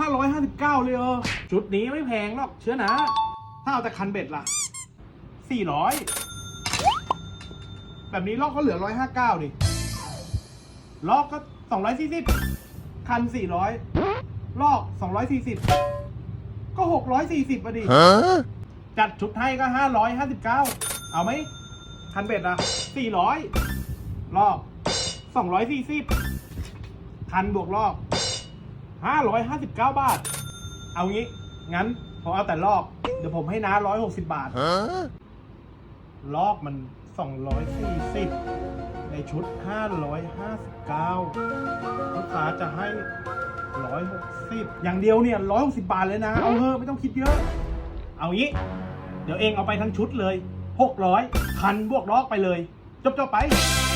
559 เลยเออจุดนี้ไม่แพงหรอกเชื่อนะ ถ้าเอาแต่คันเบ็ดล่ะ 400 แบบนี้ลอกก็เหลือ 159ดิลอกก็ 240 คัน 400 ลอก 240 ก็ 640อะดิจัดชุดให้ก็ 559 เอาไหมคันเบ็ดอะ 400 ลอก 240 คันบวกลอก 559 บาท เอางี้ งั้นผมเอาแต่ลอก เดี๋ยวผมให้น้า160 บาท ลอกมัน 240 ในชุด 559ลูกค้าจะให้ 160 อย่างเดียวเนี่ย 160 บาทเลยนะ เอาเถอะไม่ต้องคิดเยอะ เอางี้ เดี๋ยวเองเอาไปทั้งชุดเลย 600คันบวกลอกไปเลย จบจบๆไป Oh,